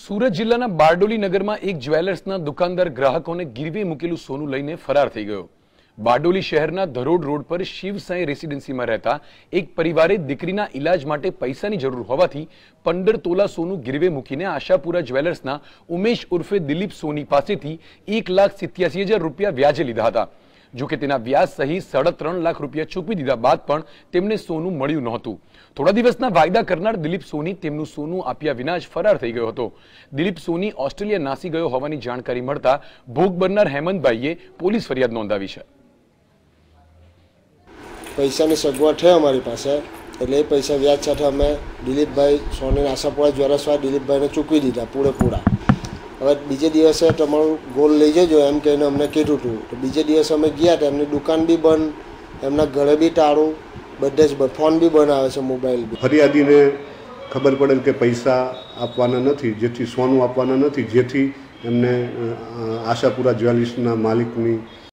સુરત જિલ્લાના બારડોલી નગરમાં એક જ્વેલર્સના દુકાનદાર ગ્રાહકોને ગિરવે મૂકેલું સોનું લઈને ફરાર થઈ ગયો બારડોલી શહેરના ધરોડ રોડ પર શિવસાઈ રેસિડેન્સીમાં રહેતા એક પરિવારે દીકરીના इलाज માટે પૈસાની જરૂર હોવાથી 15 તોલા સોનું ગિરવે મૂકીને આશાપુરા જ્વેલર્સના ઉમેશ ઉર્ફે દિલીપ સોની પાસેથી 1,87,000 રૂપિયા વ્યાજે લીધા હતા જો કે તેનવ્યાસ સહી 3.5 લાખ રૂપિયા ચૂપી દીધા બાદ પણ તેમણે સોનું મળ્યું નહોતું થોડા દિવસના વાયદા કર્યા ને દિલીપ સોની તેમનું સોનું આપીયા વિના જ ફરાર થઈ ગયો હતો દિલીપ સોની ઓસ્ટ્રેલિયા નાસી ગયો હોવાની જાણકારી મળતા ભૂગ બર્નર હેમંતભાઈએ પોલીસ ફરિયાદ નોંધાવી છે પૈસા ને સગવઠે અમારી પાસે એટલે એ પૈસા વ્યાજ સાથે અમે દિલીપભાઈ સોની નાસાપોર જવરસવા દિલીપભાઈને ચૂકવી દીધા પૂરે પૂરા હવે બીજે દિવસે તમારું ગોલ લઈ જજો એમ કહીને અમને કીધું હતું તો બીજે દિવસે અમે ગયા તો એમની દુકાન બી બંધ એમના ઘરે બી ટાળું બધે જ ફોન બી બંધ આવે છે મોબાઈલ બી ફરિયાદીને ખબર પડે કે પૈસા આપવાના નથી જેથી સોનું આપવાના નથી જેથી એમને આશાપુરા જ્વેલર્સના માલિકની